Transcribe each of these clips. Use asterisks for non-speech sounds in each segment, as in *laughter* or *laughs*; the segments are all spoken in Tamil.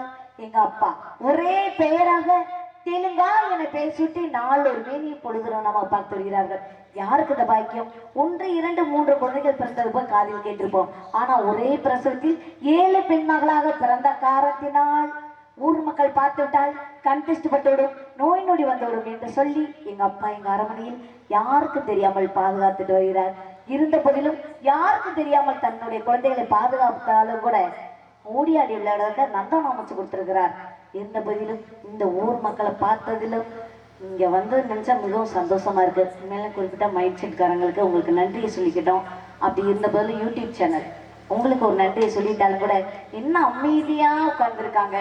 காரணத்தினால் எங்க அப்பா. ஒரே பெயராக தெலுங்கா என பேசிட்டு நாளொரு மேனி பொழுதுறோம் நம்ம பார்த்து வருகிறார்கள் யாருக்கு இந்த பாக்கியம்? ஒன்று இரண்டு மூன்று குழந்தைகள் பிறந்தது போய் காதில் கேட்டிருப்போம். ஆனா ஒரே பிரசவத்தில் ஏழு பெண் மகளாக பிறந்த காரணத்தினால் ஊர் மக்கள் பார்த்து விட்டால் கண் பட்டுவிடும் நோய் நொடி வந்துவிடும் என்று சொல்லி எங்க அப்பா எங்க அரமனையில் யாருக்கும் தெரியாமல் பாதுகாத்துட்டு வருகிறார். இருந்த போதிலும் யாருக்கும் தெரியாமல் தன்னுடைய குழந்தைகளை பாதுகாத்தாலும் கூட ஓடியாடி விளையாடுறத நந்தனம் அமைச்சு கொடுத்துருக்கிறார். இந்த பதிலும் இந்த ஊர் மக்களை பார்த்ததிலும் இங்க வந்து நினைச்சா மிகவும் சந்தோஷமா இருக்கு. மேலும் குறிப்பிட்ட மைண்ட் செட்காரங்களுக்கு உங்களுக்கு நன்றியை சொல்லிக்கிட்டோம். அப்படி இருந்த பதிலும் யூடியூப் சேனல் உங்களுக்கு ஒரு நன்றியை சொல்லிட்டாலும் கூட என்ன அமைதியா உட்கார்ந்துருக்காங்க?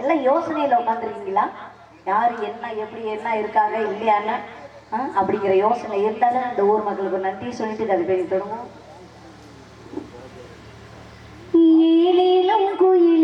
எல்லாம் யோசனையில உட்காந்துருக்கீங்களா யாரு என்ன எப்படி என்ன இருக்காங்க இல்லையான்னு? அப்படிங்கிற யோசனை இருந்தாலும் இந்த ஊர் மக்களுக்கு ஒரு நன்றியை சொல்லிட்டு கதை பேசி தொடங்குவோம். குயிலிலும் குயில்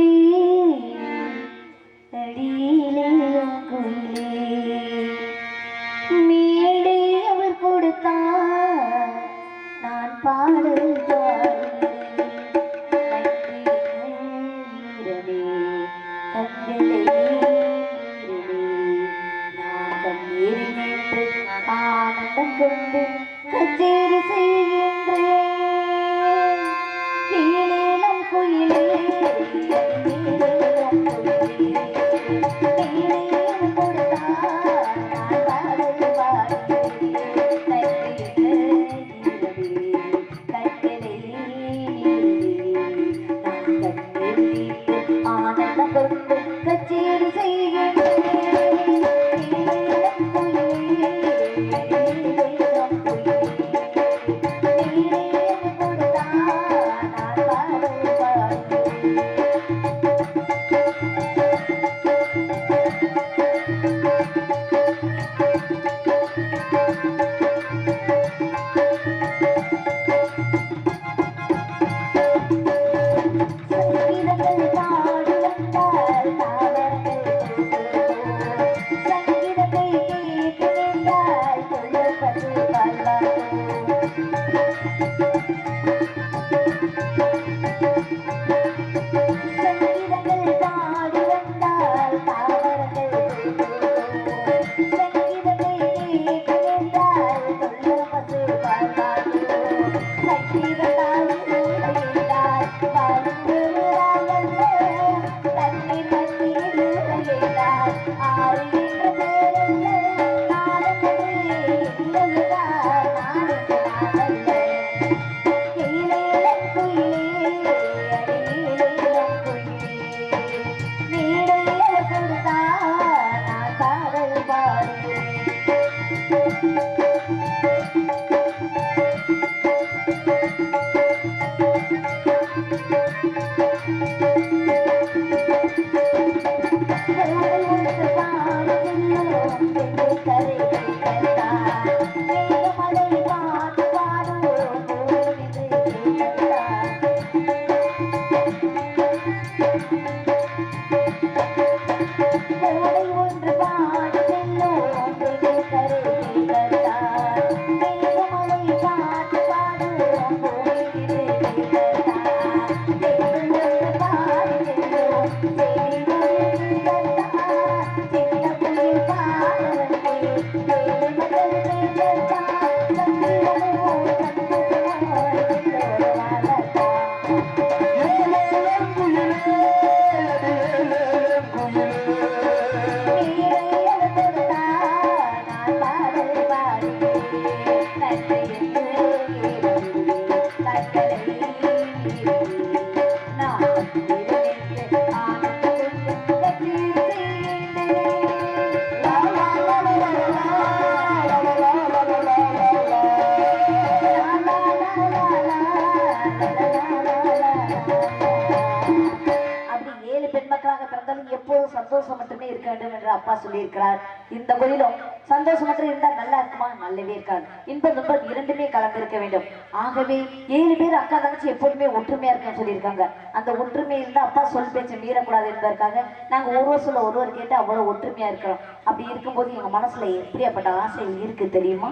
இருக்கிறார். இந்த முறையிலும் சந்தோஷமற்ற இருந்தால் நல்லா இருக்குமா? நல்லவே இருக்காது. இன்பம் துன்பம் இரண்டுமே கலந்திருக்க வேண்டும். ஆகவே ஏழு பேர் அக்கா தங்கச்சி எப்போதுமே ஒற்றுமையா இருக்கணும்னு சொல்லியிருக்காங்க. அந்த ஒற்றுமை இருந்தா அப்பா சொல் பேச்சு மீறக்கூடாது என்பதற்காக நாங்க ஒரு சொல்ல ஒருவர் கேட்டு அவ்வளவு ஒற்றுமையா இருக்கிறோம். அப்படி இருக்கும்போது எங்க மனசுல எப்படியாப்பட்ட ஆசை இருக்கு தெரியுமா?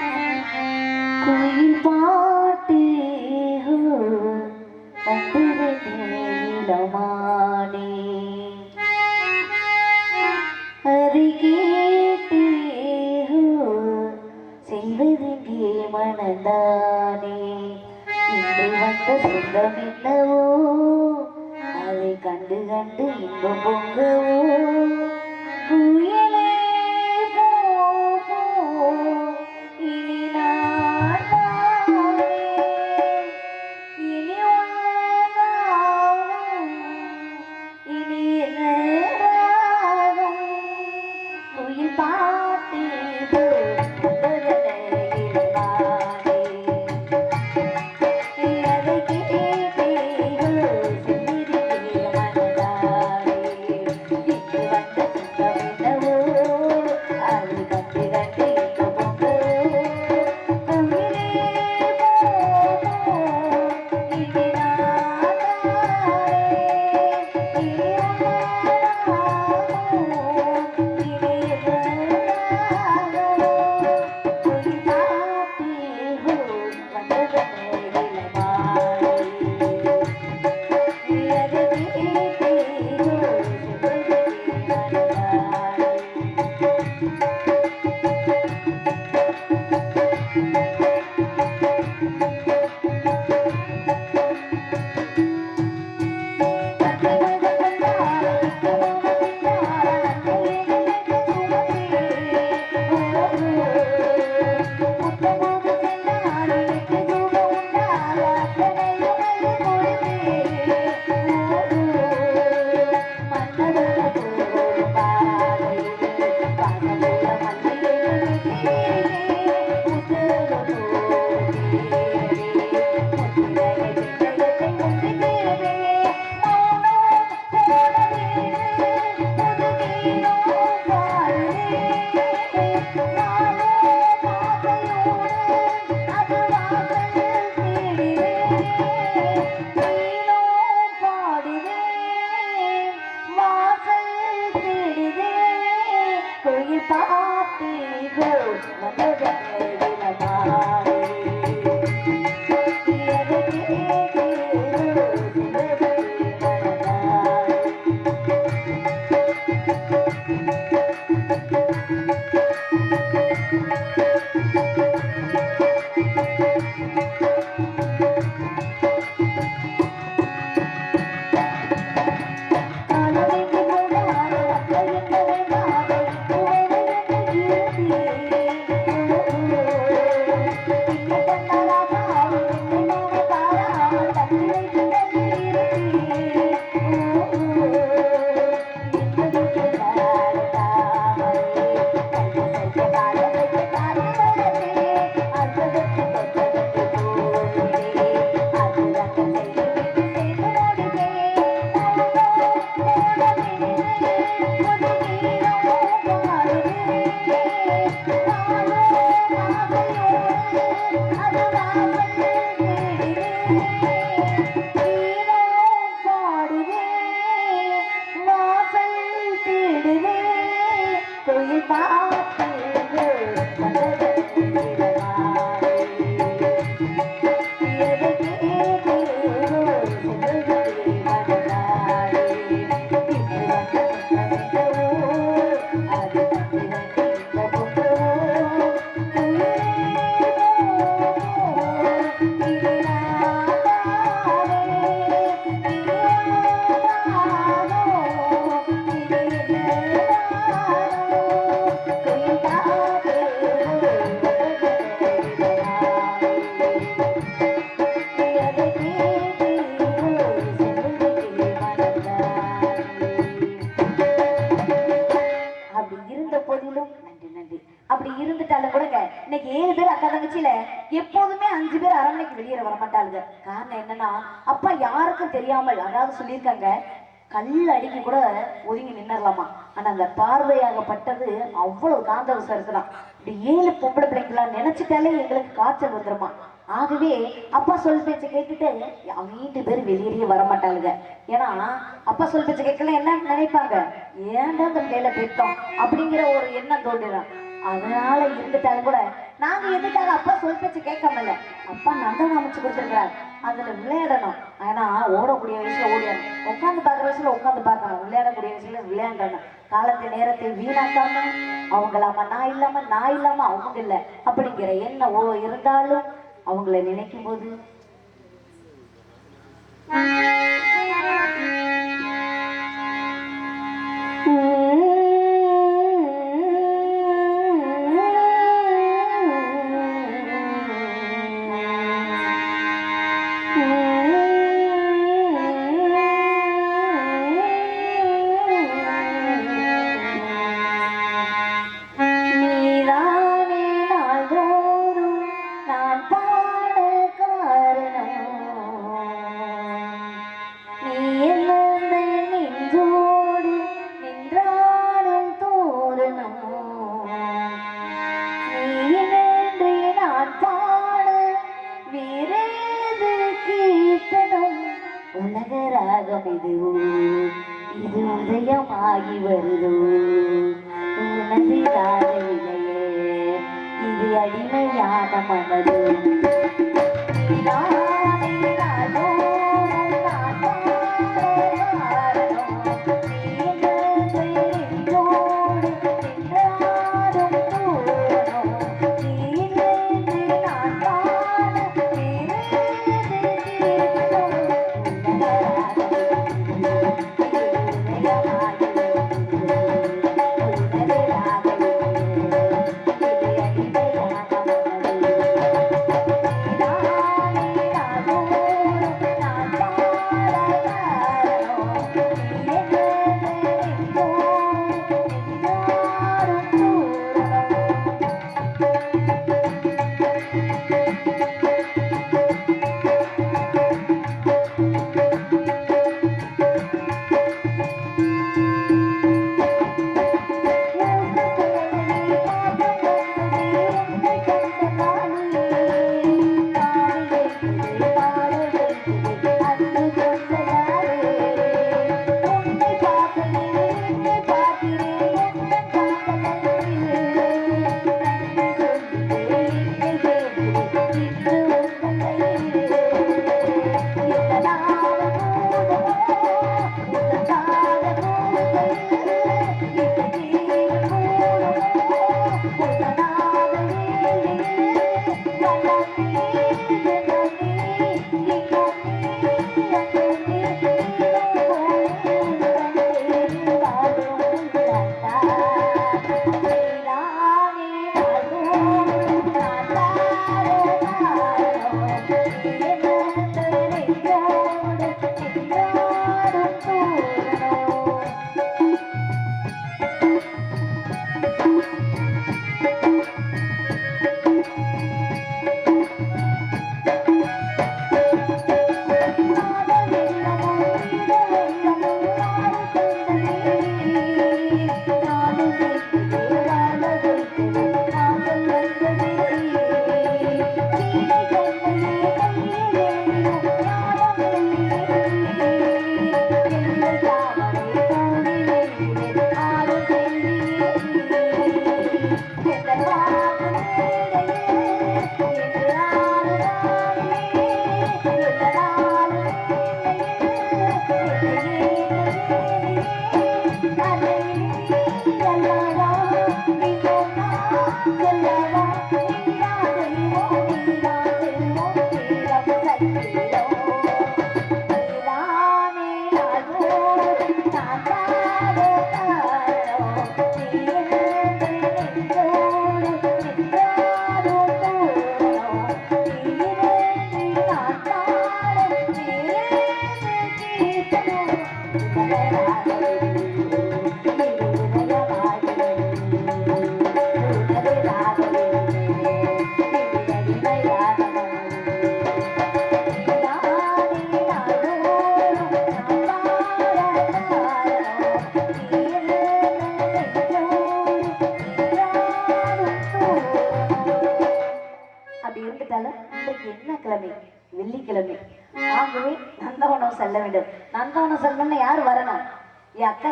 குயில் *laughs* மனதானே இன்று வந்த சொந்தம் என்னவோ? அதை கண்டு கண்டு இன்பம் பொங்கவோ? அதாவது சொல்லியிருக்காங்க கல் அடிக்க கூட ஒதுங்கி நின்னுடலாமா? ஆனால் அந்த பார்வையாகப்பட்டது அவ்வளோ காந்த இருக்கலாம் இப்படி ஏழு பொம்பளை பிள்ளைங்களா நினைச்சிட்டாலே எங்களுக்கு காய்ச்சல் வந்துருமா? ஆகவே அப்பா சொல் பேச்சை கேட்டுட்டு வீட்டு பேர் வெளியேறியே வர மாட்டாளுங்க ஏன்னா அப்பா சொல் பேச்சை கேட்கல என்ன நினைப்பாங்க? ஏன்டா அந்த பிள்ளையில பெற்றோம் அப்படிங்கிற ஒரு எண்ணம் தோன்றிடும். அதனால இருந்துட்டாலும் கூட நாங்க எதுக்காக அப்பா சொல் பேச்சு கேட்காமல அப்பா நந்தனம் அமைச்சு கொடுத்துருக்கிறார். அதுல விளையாடணும். ஏன்னா ஓடக்கூடிய வயசுல ஓடிடணும் உட்காந்து பார்க்குற வயசுல உட்காந்து பார்க்கணும். விளையாடக்கூடிய வயசுல விளையாண்டணும். காலத்து நேரத்தை வீணாக்காம அவங்களாம நான் இல்லாம நான் இல்லாம அவங்க இல்லை. அப்படிங்கிற எண்ணம் ஓ இருந்தாலும் அவங்கள நினைக்கும் போது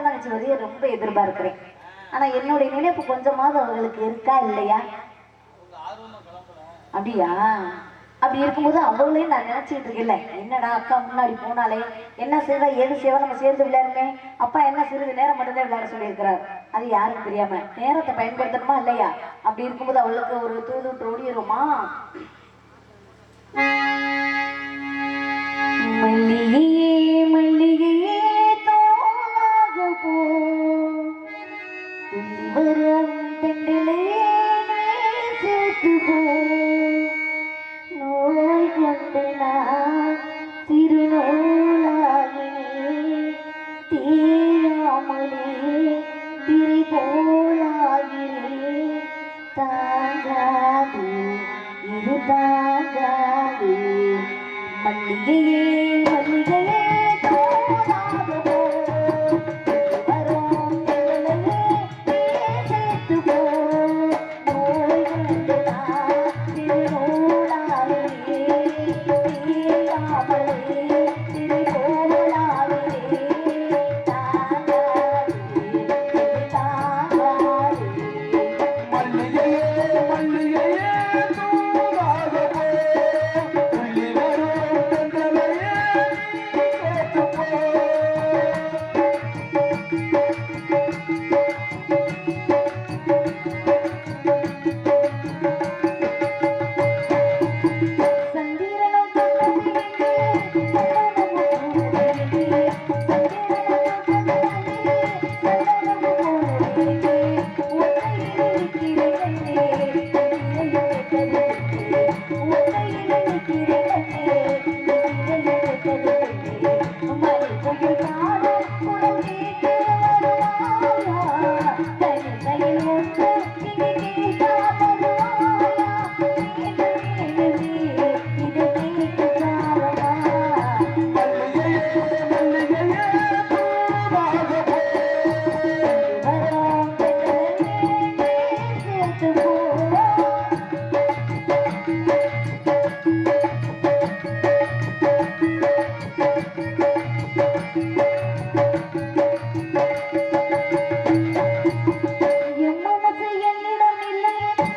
தங்கச்சி வரைய ரொம்ப எதிர்பார்க்கிறேன். ஆனா என்னுடைய நினைப்பு கொஞ்சமாவது அவர்களுக்கு இருக்கா இல்லையா? அப்படியா? அப்படி இருக்கும்போது அவங்களையும் நான் நினைச்சிட்டு இருக்கேன்ல. என்னடா அக்கா முன்னாடி போனாலே என்ன செய்வா ஏது செய்வா நம்ம சேர்ந்து விளையாடுமே? அப்பா என்ன சிறிது நேரம் மட்டும்தான் விளையாட சொல்லியிருக்கிறார். அது யாருக்கும் தெரியாம. நேரத்தை பயன்படுத்தணுமா இல்லையா? அப்படி இருக்கும்போது அவளுக்கு ஒரு தூது ஓடிடுமா மல்லியே மல்லிகையே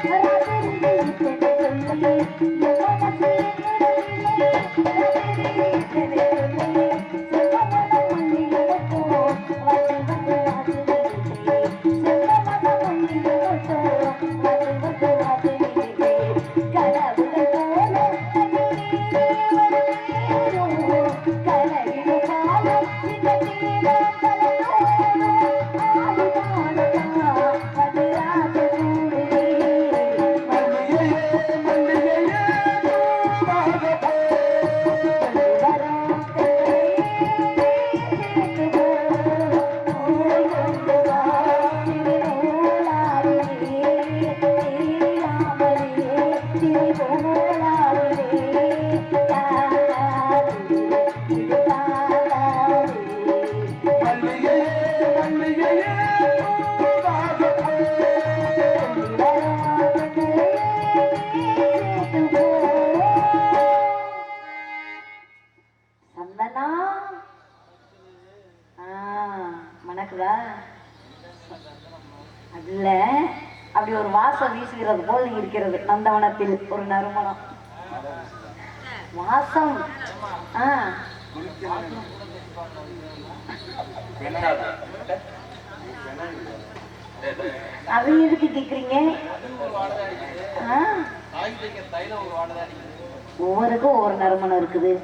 Thank you. இருக்கிறது ஒரு நறுமணம். வாசம். அது எதுக்கு கேக்குறீங்க? ஒவ்வொருக்கும் ஒவ்வொரு நறுமணம் இருக்குது.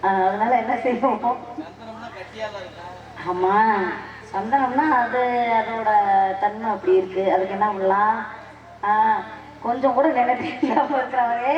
அதனால என்ன செய்வோம்? ஆமா. சந்தனம்னா அது அதோட தன்மை அப்படி இருக்கு. அதுக்கு என்ன பண்ணலாம்? ஆஹ் கொஞ்சம் கூட நினைப்பு இல்லாம *laughs* இருக்கிறவரே